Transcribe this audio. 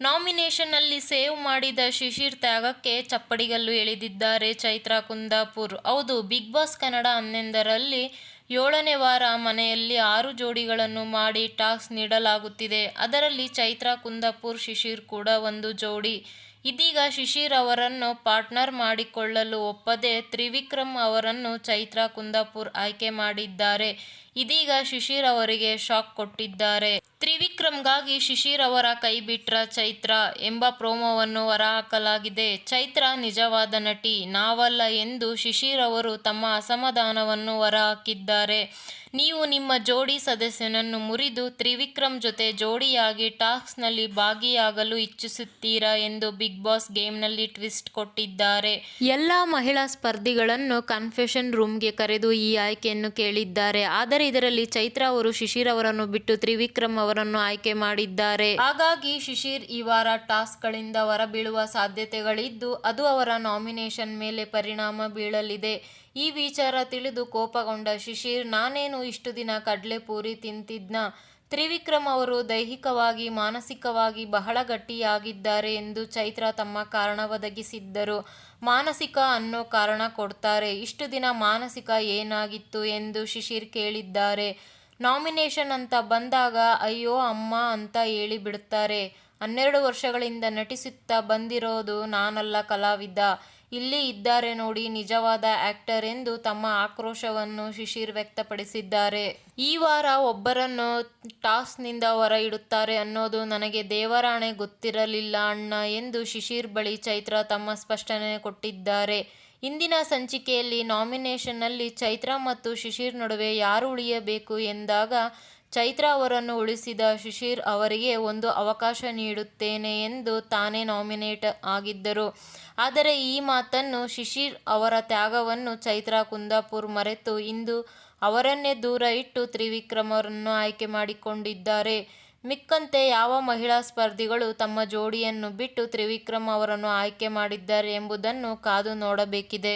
ನಾಮಿನೇಷನ್ನಲ್ಲಿ save ಮಾಡಿದ ಶಿಶಿರ್ ತ್ಯಾಗಕ್ಕೆ ಚಪ್ಪಡಿಗಲ್ಲು ಎಳೆದಿದ್ದಾರೆ ಚೈತ್ರಾ ಕುಂದಾಪುರ್. ಹೌದು, big boss Kannada ಹನ್ನೊಂದರಲ್ಲಿ ಏಳನೇ ವಾರ ಮನೆಯಲ್ಲಿ ಆರು ಜೋಡಿಗಳನ್ನು ಮಾಡಿ ಟಾಸ್ಕ್ ನೀಡಲಾಗುತ್ತಿದೆ. ಅದರಲ್ಲಿ ಚೈತ್ರಾ ಕುಂದಾಪುರ್, ಶಿಶಿರ್ ಕೂಡ ಒಂದು ಜೋಡಿ. ಇದೀಗ ಶಿಶಿರ್ ಅವರನ್ನು ಪಾರ್ಟ್ನರ್ ಮಾಡಿಕೊಳ್ಳಲು ಒಪ್ಪದೆ ತ್ರಿವಿಕ್ರಮ್ ಅವರನ್ನು ಚೈತ್ರಾ ಕುಂದಾಪುರ್ ಆಯ್ಕೆ ಮಾಡಿದ್ದಾರೆ. ಇದೀಗ ಶಿಶಿರ್ ಅವರಿಗೆ ಶಾಕ್ ಕೊಟ್ಟಿದ್ದಾರೆ. ತ್ರಿವಿಕ್ರಮ್ಗಾಗಿ ಶಿಶಿರ್ ಅವರ ಕೈಬಿಟ್ರ ಚೈತ್ರ ಎಂಬ ಪ್ರೋಮೋವನ್ನು ಹೊರಹಾಕಲಾಗಿದೆ. ಚೈತ್ರ ನಿಜವಾದ ನಟಿ, ನಾವಲ್ಲ ಎಂದು ಶಿಶಿರ್ ಅವರು ತಮ್ಮ ಅಸಮಾಧಾನವನ್ನು ಹೊರಹಾಕಿದ್ದಾರೆ. ನೀವು ನಿಮ್ಮ ಜೋಡಿ ಸದಸ್ಯನನ್ನು ಮುರಿದು ತ್ರಿವಿಕ್ರಮ್ ಜೊತೆ ಜೋಡಿಯಾಗಿ ಟಾಸ್ಕ್ನಲ್ಲಿ ಭಾಗಿಯಾಗಲು ಇಚ್ಛಿಸುತ್ತೀರಾ ಎಂದು ಬಿಗ್ ಬಾಸ್ ಗೇಮ್ನಲ್ಲಿ ಟ್ವಿಸ್ಟ್ ಕೊಟ್ಟಿದ್ದಾರೆ. ಎಲ್ಲ ಮಹಿಳಾ ಸ್ಪರ್ಧಿಗಳನ್ನು ಕನ್ಫೆಷನ್ ರೂಮ್ಗೆ ಕರೆದು ಈ ಆಯ್ಕೆಯನ್ನು ಕೇಳಿದ್ದಾರೆ. ಆದರೆ ಇದರಲ್ಲಿ ಚೈತ್ರ ಅವರು ಶಿಶಿರ್ ಅವರನ್ನು ಬಿಟ್ಟು ತ್ರಿವಿಕ್ರಮ್ ಅವರನ್ನು ಆಯ್ಕೆ ಮಾಡಿದ್ದಾರೆ. ಹಾಗಾಗಿ ಶಿಶಿರ್ ಈ ವಾರ ಟಾಸ್ಕ್ಗಳಿಂದ ಹೊರಬೀಳುವ ಸಾಧ್ಯತೆಗಳಿದ್ದು, ಅದು ಅವರ ನಾಮಿನೇಷನ್ ಮೇಲೆ ಪರಿಣಾಮ ಬೀಳಲಿದೆ. ಈ ವಿಚಾರ ತಿಳಿದು ಕೋಪಗೊಂಡ ಶಿಶಿರ್, ನಾನೇನು ಇಷ್ಟು ದಿನ ಕಡ್ಲೆಪುರಿ ತಿಂತಿದ್ನ ತ್ರಿವಿಕ್ರಮ್ ಅವರು ದೈಹಿಕವಾಗಿ, ಮಾನಸಿಕವಾಗಿ ಬಹಳ ಗಟ್ಟಿಯಾಗಿದ್ದಾರೆ ಎಂದು ಚೈತ್ರಾ ತಮ್ಮ ಕಾರಣ ಒದಗಿಸಿದ್ದರು. ಮಾನಸಿಕ ಅನ್ನೋ ಕಾರಣ ಕೊಡ್ತಾರೆ. ಇಷ್ಟು ದಿನ ಮಾನಸಿಕ ಏನಾಗಿತ್ತು ಎಂದು ಶಿಶಿರ್ ಕೇಳಿದ್ದಾರೆ. ನಾಮಿನೇಷನ್ ಅಂತ ಬಂದಾಗ ಅಯ್ಯೋ, ಅಮ್ಮ ಅಂತ ಹೇಳಿ ಬಿಡುತ್ತಾರೆ ಹನ್ನೆರಡು ವರ್ಷಗಳಿಂದ ನಟಿಸುತ್ತಾ ಬಂದಿರೋದು ನಾನಲ್ಲ ಕಲಾವಿದ. ಇಲ್ಲಿ ಇದ್ದಾರೆ ನೋಡಿ ನಿಜವಾದ ಆಕ್ಟರ್ ಎಂದು ತಮ್ಮ ಆಕ್ರೋಶವನ್ನು ಶಿಶಿರ್ ವ್ಯಕ್ತಪಡಿಸಿದ್ದಾರೆ. ಈ ವಾರ ಒಬ್ಬರನ್ನು ಟಾಸ್ನಿಂದ ಹೊರ ಇಡುತ್ತಾರೆ ಅನ್ನೋದು ನನಗೆ ದೇವರಾಣೆ ಗೊತ್ತಿರಲಿಲ್ಲ ಅಣ್ಣ ಎಂದು ಶಿಶಿರ್ ಬಳಿ ಚೈತ್ರ ತಮ್ಮ ಸ್ಪಷ್ಟನೆ ಕೊಟ್ಟಿದ್ದಾರೆ. ಇಂದಿನ ಸಂಚಿಕೆಯಲ್ಲಿ ನಾಮಿನೇಷನ್ನಲ್ಲಿ ಚೈತ್ರಾ ಮತ್ತು ಶಿಶಿರ್ ನಡುವೆ ಯಾರು ಉಳಿಯಬೇಕು ಎಂದಾಗ ಚೈತ್ರಾ ಅವರನ್ನು ಉಳಿಸಿದ ಶಿಶಿರ್ ಅವರಿಗೆ ಒಂದು ಅವಕಾಶ ನೀಡುತ್ತೇನೆ ಎಂದು ತಾನೇ ನಾಮಿನೇಟ್ ಆಗಿದ್ದರು. ಆದರೆ ಈ ಮಾತನ್ನು ಶಿಶಿರ್ ಅವರ ತ್ಯಾಗವನ್ನು ಚೈತ್ರಾ ಕುಂದಾಪುರ್ ಮರೆತು ಇಂದು ಅವರನ್ನೇ ದೂರ ಇಟ್ಟು ತ್ರಿವಿಕ್ರಮರನ್ನು ಆಯ್ಕೆ ಮಾಡಿಕೊಂಡಿದ್ದಾರೆ. ಮಿಕ್ಕಂತೆ ಯಾವ ಮಹಿಳಾ ಸ್ಪರ್ಧಿಗಳು ತಮ್ಮ ಜೋಡಿಯನ್ನು ಬಿಟ್ಟು ತ್ರಿವಿಕ್ರಮ್ ಅವರನ್ನು ಆಯ್ಕೆ ಮಾಡಿದ್ದಾರೆ ಎಂಬುದನ್ನು ಕಾದು ನೋಡಬೇಕಿದೆ.